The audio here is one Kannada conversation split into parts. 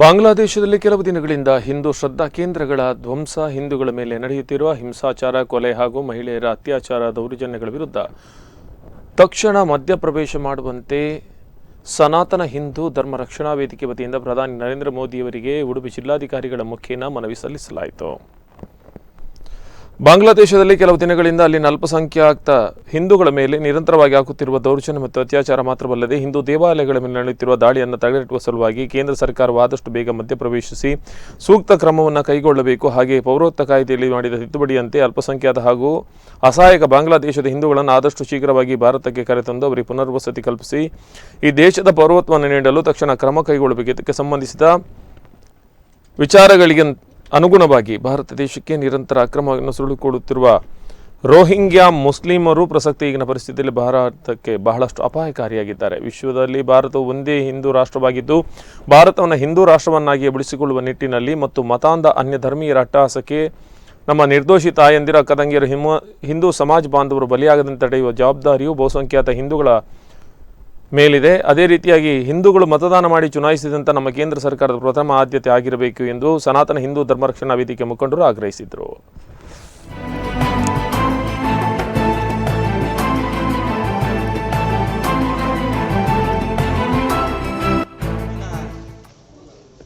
ಬಾಂಗ್ಲಾದೇಶದಲ್ಲಿ ಕೆಲವು ದಿನಗಳಿಂದ ಹಿಂದೂ ಶ್ರದ್ಧಾ ಕೇಂದ್ರಗಳ ಧ್ವಂಸ ಹಿಂದೂಗಳ ಮೇಲೆ ನಡೆಯುತ್ತಿರುವ ಹಿಂಸಾಚಾರ ಕೊಲೆ ಹಾಗೂ ಮಹಿಳೆಯರ ಅತ್ಯಾಚಾರ ದೌರ್ಜನ್ಯಗಳ ವಿರುದ್ಧ ತಕ್ಷಣ ಮಧ್ಯಪ್ರವೇಶ ಮಾಡುವಂತೆ ಸನಾತನ ಹಿಂದೂ ಧರ್ಮ ರಕ್ಷಣಾ ವೇದಿಕೆ ವತಿಯಿಂದ ಪ್ರಧಾನಿ ನರೇಂದ್ರ ಮೋದಿಯವರಿಗೆ ಉಡುಪಿ ಜಿಲ್ಲಾಧಿಕಾರಿಗಳ ಮುಖೇನ ಮನವಿ ಸಲ್ಲಿಸಲಾಯಿತು. ಬಾಂಗ್ಲಾದೇಶದಲ್ಲಿ ಕೆಲವು ದಿನಗಳಿಂದ ಅಲ್ಲಿನ ಅಲ್ಪಸಂಖ್ಯಾತ ಹಿಂದೂಗಳ ಮೇಲೆ ನಿರಂತರವಾಗಿ ಹಾಕುತ್ತಿರುವ ದೌರ್ಜನ್ಯ ಮತ್ತು ಅತ್ಯಾಚಾರ ಮಾತ್ರವಲ್ಲದೆ ಹಿಂದೂ ದೇವಾಲಯಗಳ ಮೇಲೆ ನಡೆಯುತ್ತಿರುವ ದಾಳಿಯನ್ನು ತಡೆಗಟ್ಟುವ ಸಲುವಾಗಿ ಕೇಂದ್ರ ಸರ್ಕಾರವು ಆದಷ್ಟು ಬೇಗ ಮಧ್ಯಪ್ರವೇಶಿಸಿ ಸೂಕ್ತ ಕ್ರಮವನ್ನು ಕೈಗೊಳ್ಳಬೇಕು. ಹಾಗೆ ಪೌರತ್ವ ಕಾಯ್ದೆಯಲ್ಲಿ ಮಾಡಿದ ತಿದ್ದುಪಡಿಯಂತೆ ಅಲ್ಪಸಂಖ್ಯಾತ ಹಾಗೂ ಅಸಹಾಯಕ ಬಾಂಗ್ಲಾದೇಶದ ಹಿಂದೂಗಳನ್ನು ಆದಷ್ಟು ಶೀಘ್ರವಾಗಿ ಭಾರತಕ್ಕೆ ಕರೆತಂದು ಅವರಿಗೆ ಪುನರ್ವಸತಿ ಕಲ್ಪಿಸಿ ಈ ದೇಶದ ಪೌರತ್ವವನ್ನು ನೀಡಲು ತಕ್ಷಣ ಕ್ರಮ ಕೈಗೊಳ್ಳಬೇಕು. ಇದಕ್ಕೆ ಸಂಬಂಧಿಸಿದ ವಿಚಾರಗಳಿಗೆ ಅನುಗುಣವಾಗಿ ಭಾರತ ದೇಶಕ್ಕೆ ನಿರಂತರ ಅಕ್ರಮವನ್ನು ಸುಳಿಕೊಡುತ್ತಿರುವ ರೋಹಿಂಗ್ಯಾ ಮುಸ್ಲಿಮರು ಪ್ರಸಕ್ತ ಈಗಿನ ಪರಿಸ್ಥಿತಿಯಲ್ಲಿ ಭಾರತಕ್ಕೆ ಬಹಳಷ್ಟು ಅಪಾಯಕಾರಿಯಾಗಿದ್ದಾರೆ. ವಿಶ್ವದಲ್ಲಿ ಭಾರತವು ಒಂದೇ ಹಿಂದೂ ರಾಷ್ಟ್ರವಾಗಿದ್ದು, ಭಾರತವನ್ನು ಹಿಂದೂ ರಾಷ್ಟ್ರವನ್ನಾಗಿ ಬಿಡಿಸಿಕೊಳ್ಳುವ ನಿಟ್ಟಿನಲ್ಲಿ ಮತ್ತು ಮತಾಂಧ ಅನ್ಯ ಧರ್ಮೀಯರ ಅಟ್ಟಹಾಸಕ್ಕೆ ನಮ್ಮ ನಿರ್ದೋಷಿ ತಾಯಂದಿರ ಅಕ್ಕದಂಗಿಯರು ಹಿಮ, ಹಿಂದೂ ಸಮಾಜ ಬಾಂಧವರು ಬಲಿಯಾಗದಂತೆ ತಡೆಯುವ ಜವಾಬ್ದಾರಿಯು ಬಹುಸಂಖ್ಯಾತ ಹಿಂದೂಗಳ ಮೇಲಿದೆ. ಅದೇ ರೀತಿಯಾಗಿ ಹಿಂದೂಗಳು ಮತದಾನ ಮಾಡಿ ಚುನಾಯಿಸಿದಂಥ ನಮ್ಮ ಕೇಂದ್ರ ಸರ್ಕಾರದ ಪ್ರಥಮ ಆದ್ಯತೆ ಆಗಿರಬೇಕು ಎಂದು ಸನಾತನ ಹಿಂದೂ ಧರ್ಮ ರಕ್ಷಣಾ ವೇದಿಕೆ ಮುಖಂಡರು ಆಗ್ರಹಿಸಿದರು.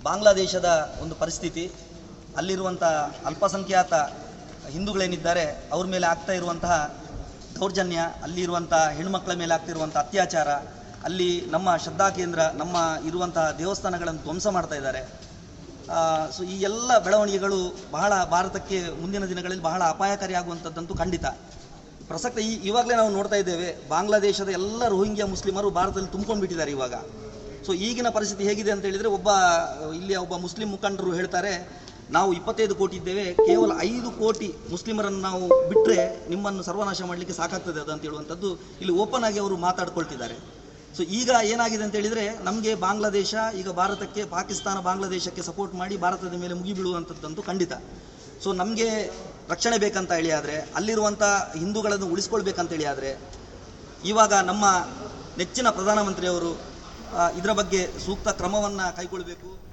ಬಾಂಗ್ಲಾದೇಶದ ಒಂದು ಪರಿಸ್ಥಿತಿ ಅಲ್ಲಿರುವಂಥ ಅಲ್ಪಸಂಖ್ಯಾತ ಹಿಂದೂಗಳೇನಿದ್ದಾರೆ, ಅವ್ರ ಮೇಲೆ ಆಗ್ತಾ ಇರುವಂತಹ ದೌರ್ಜನ್ಯ ಅಲ್ಲಿರುವಂಥ ಹೆಣ್ಮಕ್ಳ ಮೇಲೆ ಆಗ್ತಿರುವಂಥ ಅತ್ಯಾಚಾರ ಅಲ್ಲಿ ನಮ್ಮ ಶ್ರದ್ಧಾ ಕೇಂದ್ರ, ನಮ್ಮ ಇರುವಂತಹ ದೇವಸ್ಥಾನಗಳನ್ನು ಧ್ವಂಸ ಮಾಡ್ತಾ ಇದ್ದಾರೆ. ಸೊ ಈ ಎಲ್ಲ ಬೆಳವಣಿಗೆಗಳು ಬಹಳ ಭಾರತಕ್ಕೆ ಮುಂದಿನ ದಿನಗಳಲ್ಲಿ ಬಹಳ ಅಪಾಯಕಾರಿ ಆಗುವಂಥದ್ದಂತೂ ಖಂಡಿತ. ಪ್ರಸಕ್ತ ಈ, ಇವಾಗಲೇ ನಾವು ನೋಡ್ತಾ ಇದ್ದೇವೆ, ಬಾಂಗ್ಲಾದೇಶದ ಎಲ್ಲ ರೋಹಿಂಗ್ಯಾ ಮುಸ್ಲಿಮರು ಭಾರತದಲ್ಲಿ ತುಂಬ್ಕೊಂಡ್ಬಿಟ್ಟಿದ್ದಾರೆ ಇವಾಗ. ಸೊ ಈಗಿನ ಪರಿಸ್ಥಿತಿ ಹೇಗಿದೆ ಅಂತ ಹೇಳಿದರೆ ಒಬ್ಬ ಇಲ್ಲಿಯ ಒಬ್ಬ ಮುಸ್ಲಿಂ ಮುಖಂಡರು ಹೇಳ್ತಾರೆ, ನಾವು ಇಪ್ಪತ್ತೈದು ಕೋಟಿ ಇದ್ದೇವೆ, ಕೇವಲ ಐದು ಕೋಟಿ ಮುಸ್ಲಿಮರನ್ನು ನಾವು ಬಿಟ್ಟರೆ ನಿಮ್ಮನ್ನು ಸರ್ವನಾಶ ಮಾಡಲಿಕ್ಕೆ ಸಾಕಾಗ್ತದೆ ಅದು ಅಂತ ಹೇಳುವಂಥದ್ದು ಇಲ್ಲಿ ಓಪನ್ ಆಗಿ ಅವರು ಮಾತಾಡ್ಕೊಳ್ತಿದ್ದಾರೆ. ಸೊ ಈಗ ಏನಾಗಿದೆ ಅಂತ ಹೇಳಿದರೆ, ನಮಗೆ ಬಾಂಗ್ಲಾದೇಶ, ಈಗ ಭಾರತಕ್ಕೆ, ಪಾಕಿಸ್ತಾನ ಬಾಂಗ್ಲಾದೇಶಕ್ಕೆ ಸಪೋರ್ಟ್ ಮಾಡಿ ಭಾರತದ ಮೇಲೆ ಮುಗಿಬೀಳುವಂಥದ್ದಂತೂ ಖಂಡಿತ. ಸೊ ನಮಗೆ ರಕ್ಷಣೆ ಬೇಕಂತ ಹೇಳಿ ಆದರೆ ಅಲ್ಲಿರುವಂಥ ಹಿಂದೂಗಳನ್ನು ಉಳಿಸ್ಕೊಳ್ಬೇಕಂತ ಹೇಳಿ ಆದರೆ, ಇವಾಗ ನಮ್ಮ ನೆಚ್ಚಿನ ಪ್ರಧಾನಮಂತ್ರಿಯವರು ಇದರ ಬಗ್ಗೆ ಸೂಕ್ತ ಕ್ರಮವನ್ನು ಕೈಗೊಳ್ಳಬೇಕು